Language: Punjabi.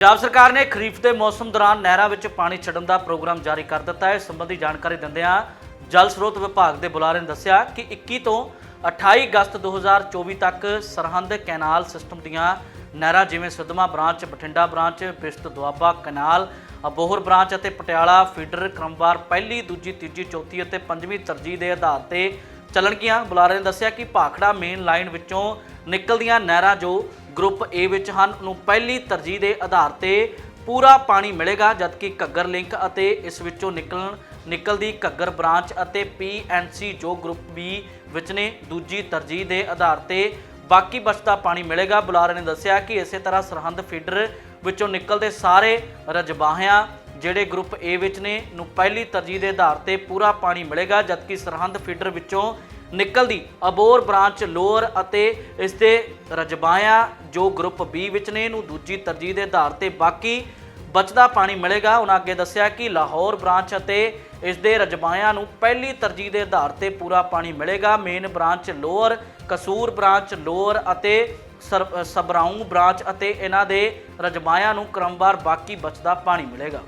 ਪੰਜਾਬ ਸਰਕਾਰ ਨੇ ਖਰੀਫ ਦੇ ਮੌਸਮ ਦੌਰਾਨ ਨਹਿਰਾਂ ਵਿੱਚ ਪਾਣੀ ਛੱਡਣ ਦਾ ਪ੍ਰੋਗਰਾਮ ਜਾਰੀ ਕਰ ਦਿੱਤਾ ਹੈ। ਇਸ ਸੰਬੰਧੀ ਜਾਣਕਾਰੀ ਦਿੰਦਿਆਂ ਜਲ ਸਰੋਤ ਵਿਭਾਗ ਦੇ ਬੁਲਾਰੇ ਨੇ ਦੱਸਿਆ ਕਿ 21 ਤੋਂ 28 ਅਗਸਤ 2024 ਤੱਕ ਸਰਹੰਦ ਕੈਨਾਲ ਸਿਸਟਮ ਦੀਆਂ ਨਹਿਰਾਂ ਜਿਵੇਂ ਸਿੱਧਮਾ branch, Bathinda branch, Bist Doaba canal, Abohar branch ਅਤੇ ਪਟਿਆਲਾ ਫੀਡਰ ਕ੍ਰਮਵਾਰ ਪਹਿਲੀ, ਦੂਜੀ, ਤੀਜੀ, ਚੌਥੀ ਅਤੇ ਪੰਜਵੀਂ ਤਰਜੀਹ ਦੇ ਆਧਾਰ ਤੇ ਚੱਲਣਗੀਆਂ। ਬੁਲਾਰੇ ਨੇ ਦੱਸਿਆ ਕਿ ਭਾਖੜਾ ਮੇਨ ਲਾਈਨ ਵਿੱਚੋਂ ਨਿਕਲਦੀਆਂ ਨਹਿਰਾਂ ਜੋ ਗਰੁੱਪ ਏ ਵਿੱਚ ਹਨ। ਨੂੰ ਪਹਿਲੀ ਤਰਜੀਹ ਦੇ ਆਧਾਰ ਤੇ ਪੂਰਾ ਪਾਣੀ ਮਿਲੇਗਾ, ਜਦਕਿ ਘੱਗਰ ਲਿੰਕ ਅਤੇ ਇਸ ਵਿੱਚੋਂ ਨਿਕਲਣ, ਨਿਕਲਦੀ ਘੱਗਰ ਬ੍ਰਾਂਚ ਅਤੇ PNC ਜੋ ਗਰੁੱਪ ਬੀ ਵਿੱਚ ਨੇ, ਦੂਜੀ ਤਰਜੀਹ ਦੇ ਆਧਾਰ ਤੇ ਬਾਕੀ ਬਚਦਾ ਪਾਣੀ ਮਿਲੇਗਾ। ਬੁਲਾਰੇ ਨੇ ਦੱਸਿਆ ਕਿ ਇਸੇ ਤਰ੍ਹਾਂ ਸਰਹੰਦ ਫੀਡਰ ਵਿੱਚੋਂ ਨਿਕਲਦੇ ਸਾਰੇ ਰਜਬਾਹਿਆਂ ਜਿਹੜੇ ਗਰੁੱਪ ਏ ਵਿੱਚ ਨੇ, ਨੂੰ ਪਹਿਲੀ ਤਰਜੀਹ ਦੇ ਆਧਾਰ ਤੇ ਪੂਰਾ ਪਾਣੀ ਮਿਲੇਗਾ, ਜਦਕਿ ਸਰਹੰਦ ਫੀਡਰ ਵਿੱਚੋਂ ਨਿਕਲਦੀ। ਅਬੋਰ ਬ੍ਰਾਂਚ ਲੋਅਰ ਅਤੇ ਇਸ ਦੇ ਰਜਬਾਇਆ, ਜੋ ਗਰੁੱਪ ਬੀ ਵਿੱਚ ਨੇ, ਇਹਨੂੰ ਦੂਜੀ ਤਰਜੀਹ ਦੇ ਆਧਾਰ ਤੇ ਬਾਕੀ ਬਚਦਾ ਪਾਣੀ ਮਿਲੇਗਾ। ਉਹਨਾਂ ਅੱਗੇ ਦੱਸਿਆ ਕਿ ਲਾਹੌਰ ਬ੍ਰਾਂਚ ਅਤੇ ਇਸ ਦੇ ਰਜਬਾਇਆ ਨੂੰ ਪਹਿਲੀ ਤਰਜੀਹ ਦੇ ਆਧਾਰ ਤੇ ਪੂਰਾ ਪਾਣੀ ਮਿਲੇਗਾ। Main branch lower, Kasur branch lower ਅਤੇ ਸਰ- ਸਬਰਾਊਂ ਬ੍ਰਾਂਚ ਅਤੇ ਇਹਨਾਂ ਦੇ ਰਜਬਾਇਆ ਨੂੰ ਕ੍ਰਮਵਾਰ ਬਾਕੀ ਬਚਦਾ ਪਾਣੀ ਮਿਲੇਗਾ।